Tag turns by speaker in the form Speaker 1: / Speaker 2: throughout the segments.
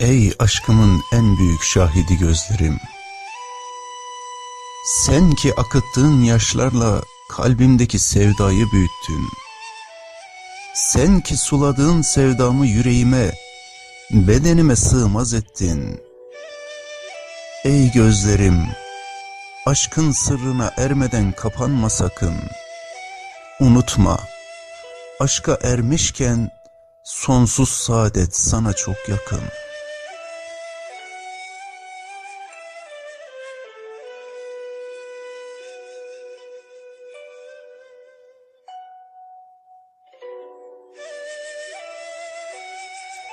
Speaker 1: Ey aşkımın en büyük şahidi gözlerim. Sen ki akıttığın yaşlarla kalbimdeki sevdayı büyüttün. Sen ki suladığın sevdamı yüreğime, bedenime sığmaz ettin. Ey gözlerim, aşkın sırrına ermeden kapanma sakın. Unutma, aşka ermişken sonsuz saadet sana çok yakın.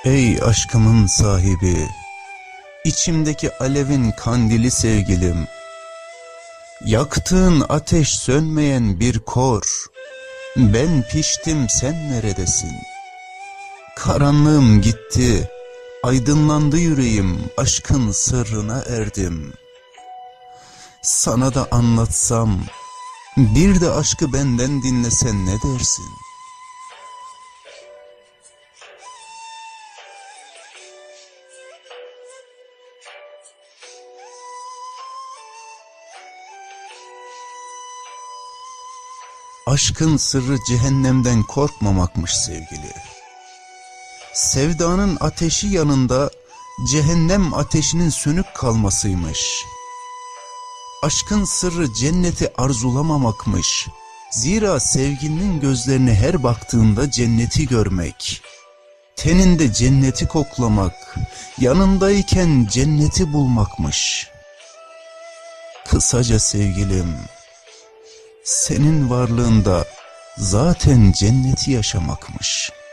Speaker 1: Ey aşkımın sahibi, içimdeki alevin kandili sevgilim, yaktığın ateş sönmeyen bir kor, ben piştim sen neredesin? Karanlığım gitti, aydınlandı yüreğim, aşkın sırrına erdim. Sana da anlatsam, bir de aşkı benden dinlesen ne dersin? Aşkın sırrı cehennemden korkmamakmış sevgili. Sevdanın ateşi yanında cehennem ateşinin sönük kalmasıymış. Aşkın sırrı cenneti arzulamamakmış. Zira sevgilinin gözlerine her baktığında cenneti görmek. Teninde cenneti koklamak, yanındayken cenneti bulmakmış. Kısaca sevgilim, senin varlığında zaten cenneti yaşamakmış.''